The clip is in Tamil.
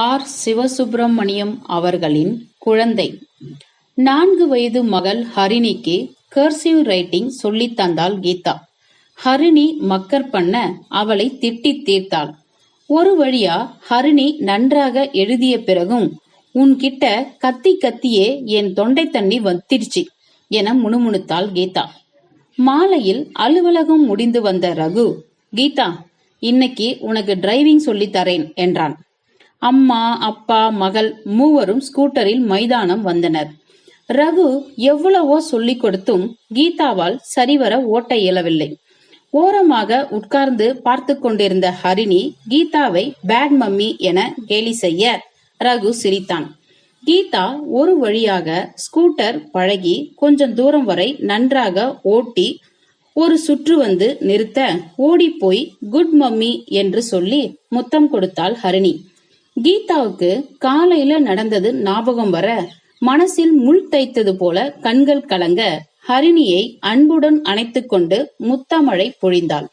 ஆர். சிவசுப்பிரமணியம் அவர்களின் குழந்தை. நான்கு வயது மகள் ஹரிணிக்கு கர்சிவ் ரைட்டிங் சொல்லித் தந்தாள் கீதா. ஹரிணி மக்கர் பண்ண அவளை திட்டி தீர்த்தாள். ஒரு வழியா ஹரிணி நன்றாக எழுதிய பிறகும் உன்கிட்ட கத்தி கத்தியே என் தொண்டை தண்ணி வத்திருச்சு என முணுமுணுத்தாள் கீதா. மாலையில் அலுவலகம் முடிந்து வந்த ரகு கீதா இன்னைக்கு உனக்கு டிரைவிங் சொல்லித் தரேன் என்றான். அம்மா அப்பா மகள் மூவரும் ஸ்கூட்டரில் மைதானம் வந்தனர். ரகு எவ்வளவோ சொல்லிக் கொடுத்தும் கீதாவால் சரிவர ஓட்ட இயலவில்லை. ஓரமாக உட்கார்ந்து பார்த்து கொண்டிருந்த ஹரிணி கீதாவை பேட் மம்மி என கேலி செய்ய ரகு சிரித்தான். கீதா ஒரு வழியாக ஸ்கூட்டர் பழகி கொஞ்சம் தூரம் வரை நன்றாக ஓட்டி ஒரு சுற்று வந்து நிறுத்த ஓடிப்போய் குட் மம்மி என்று சொல்லி முத்தம் கொடுத்தாள் ஹரிணி. கீதாவுக்கு காலையில நடந்தது ஞாபகம் வர மனசில் முள் தைத்தது போல கண்கள் கலங்க ஹரிணியை அன்புடன் அணைத்துக் கொண்டு முத்தமழை பொழிந்தாள்.